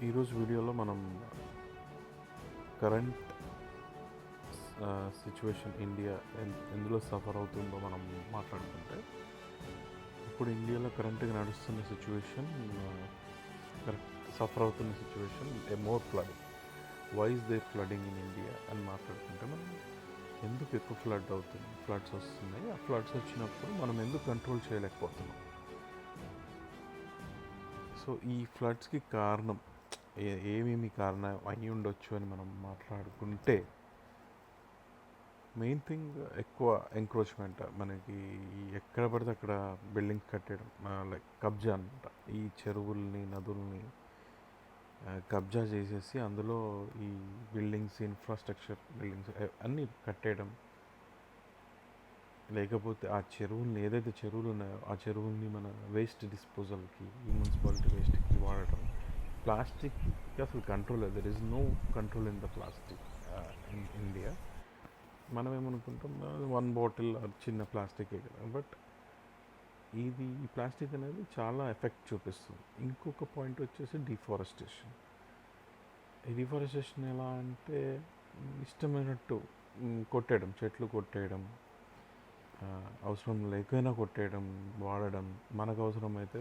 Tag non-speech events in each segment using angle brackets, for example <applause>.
ఈరోజు వీడియోలో మనం కరెంట్ సిచ్యువేషన్ ఇండియా ఎన్- ఎందులో సఫర్ అవుతుందో మనం మాట్లాడుకుంటే ఇప్పుడు ఇండియాలో కరెంట్గా నడుస్తున్న సిచ్యువేషన్ కరెక్ట్ సఫర్ అవుతున్న situation a more flooding wise the flooding in India అని మాట్లాడుకుంటే మనం ఎందుకు ఎక్కువ ఫ్లడ్ అవుతుంది ఫ్లడ్స్ వస్తున్నాయి? ఆ ఫ్లడ్స్ వచ్చినప్పుడు మనం ఎందుకు కంట్రోల్ చేయలేకపోతున్నాం? సో ఈ ఫ్లడ్స్కి కారణం ఏ- ఏమేమి కారణం అయి ఉండొచ్చు అని మనం మాట్లాడుకుంటే మెయిన్ థింగ్ ఎక్కువ ఎంక్రోచ్మెంట్ మనకి ఎక్కడ పడితే అక్కడ బిల్డింగ్స్ కట్టేయడం లైక్ కబ్జా అనమాట ఈ చెరువుల్ని నదుల్ని కబ్జా చేసేసి అందులో ఈ బిల్డింగ్స్ ఇన్ఫ్రాస్ట్రక్చర్ బిల్డింగ్స్ అన్నీ కట్టేయడం. లేకపోతే ఆ చెరువుల్ని ఏదైతే చెరువులు ఉన్నాయో ఆ చెరువుల్ని మన వేస్ట్ డిస్పోజల్కి ఈ మున్సిపాలిటీ వేస్ట్కి ప్లాస్టిక్ అసలు కంట్రోల్ లేదు. There is no control in the plastic in India మనం ఏమనుకుంటాం? వన్ బాటిల్ చిన్న ప్లాస్టికే కదా. బట్ ఇది ఈ ప్లాస్టిక్ అనేది చాలా ఎఫెక్ట్ చూపిస్తుంది. ఇంకొక పాయింట్ వచ్చేసి డిఫారెస్టేషన్ ఈ డిఫారెస్టేషన్ ఎలా అంటే ఇష్టమైనట్టు కొట్టేయడం చెట్లు కొట్టేయడం అవసరం లేకపోయినా కొట్టేయడం వాడడం మనకు అవసరమైతే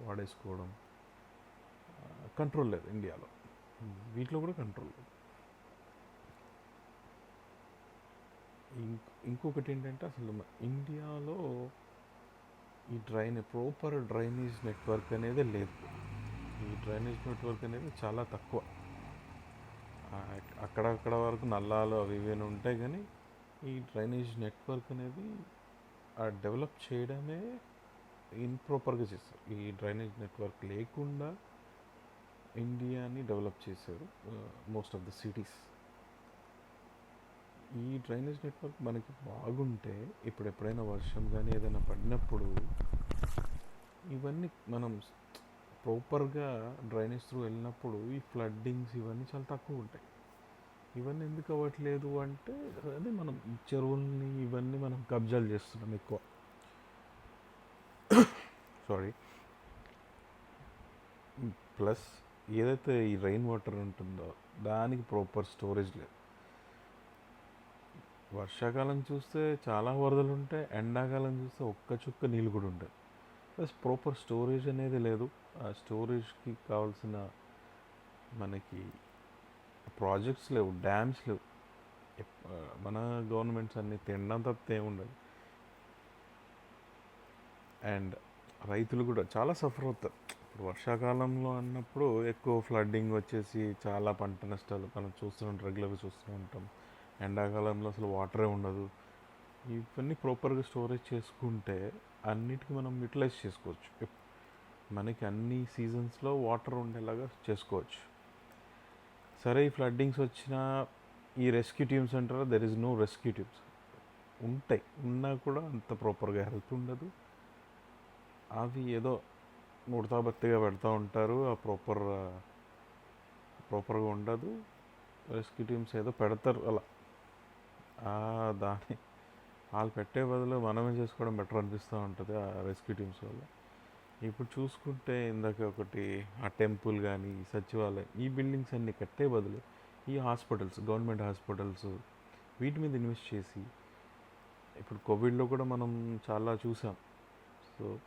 వాడేసుకోవడం. కంట్రోల్ లేదు ఇండియాలో. వీటిలో కూడా కంట్రోల్ లేదు. ఇంకొకటి ఏంటంటే అసలు ఇండియాలో ఈ డ్రైన్ ప్రాపర్ డ్రైనేజ్ నెట్వర్క్ అనేది లేదు. ఈ డ్రైనేజ్ నెట్వర్క్ అనేది చాలా తక్కువ. అక్కడక్కడ వరకు నల్లాలు అవి ఇవేనా ఉంటాయి కానీ ఈ డ్రైనేజ్ నెట్వర్క్ అనేది డెవలప్ చేయడమే ఇంప్రాపర్గా చేస్తారు. ఈ డ్రైనేజ్ నెట్వర్క్ లేకుండా ఇండియాని డెవలప్ చేశారు మోస్ట్ ఆఫ్ ద సిటీస్ ఈ డ్రైనేజ్ నెట్వర్క్ మనకి బాగుంటే ఇప్పుడు ఎప్పుడైనా వర్షం కానీ ఏదైనా పడినప్పుడు ఇవన్నీ మనం ప్రాపర్గా డ్రైనేజ్ త్రూ వెళ్ళినప్పుడు ఈ ఫ్లడ్డింగ్స్ ఇవన్నీ చాలా తక్కువ ఉంటాయి. ఇవన్నీ ఎందుకు అవ్వట్లేదు అంటే అదే మనం చెరువుల్ని ఇవన్నీ మనం కబ్జాలు చేస్తున్నాం ఎక్కువ. <coughs> సారీ ప్లస్ ఏదైతే ఈ రెయిన్ వాటర్ ఉంటుందో దానికి ప్రాపర్ స్టోరేజ్ లేదు. వర్షాకాలం చూస్తే చాలా వరదలు ఉంటాయి ఎండాకాలం చూస్తే ఒక్క చుక్క నీళ్ళు కూడా ఉంటాయి ప్లస్ ప్రాపర్ స్టోరేజ్ అనేది లేదు. ఆ స్టోరేజ్కి కావాల్సిన మనకి ప్రాజెక్ట్స్ లేవు డ్యామ్స్ లేవు. మన గవర్నమెంట్స్ అన్ని తినడం తప్పితే ఉండదు. అండ్ రైతులు కూడా చాలా సఫర్ అవుతారు. ఇప్పుడు వర్షాకాలంలో అన్నప్పుడు ఎక్కువ ఫ్లడ్డింగ్ వచ్చేసి చాలా పంట నష్టాలు మనం చూస్తూ రెగ్యులర్గా చూస్తూ ఉంటాం. ఎండాకాలంలో అసలు వాటరే ఉండదు. ఇవన్నీ ప్రాపర్గా స్టోరేజ్ చేసుకుంటే అన్నిటికీ మనం యూటిలైజ్ చేసుకోవచ్చు. మనకి అన్ని సీజన్స్లో వాటర్ ఉండేలాగా చేసుకోవచ్చు. సరే ఈ ఫ్లడ్డింగ్స్ వచ్చిన ఈ రెస్క్యూ టీమ్స్ అంటారా? There is no rescue teams ఉంటాయి. ఉన్నా కూడా అంత ప్రాపర్గా హెల్త్ ఉండదు. అవి ఏదో ముడతాబత్తిగా పెడతా ఉంటారు. ఆ ప్రాపర్ ప్రాపర్గా ఉండదు. రెస్క్యూ టీమ్స్ ఏదో పెడతారు అలా. దాని వాళ్ళు పెట్టే బదులు మనమే చేసుకోవడం బెటర్ అనిపిస్తూ ఉంటుంది ఆ రెస్క్యూ టీమ్స్ వల్ల. ఇప్పుడు చూసుకుంటే ఇందాక ఒకటి ఆ టెంపుల్ కానీ ఈ సచివాలయం ఈ బిల్డింగ్స్ అన్నీ కట్టే బదులు ఈ హాస్పిటల్స్ గవర్నమెంట్ హాస్పిటల్స్ వీటి మీద ఇన్వెస్ట్ చేసి ఇప్పుడు కోవిడ్లో కూడా మనం చాలా చూసాం. సో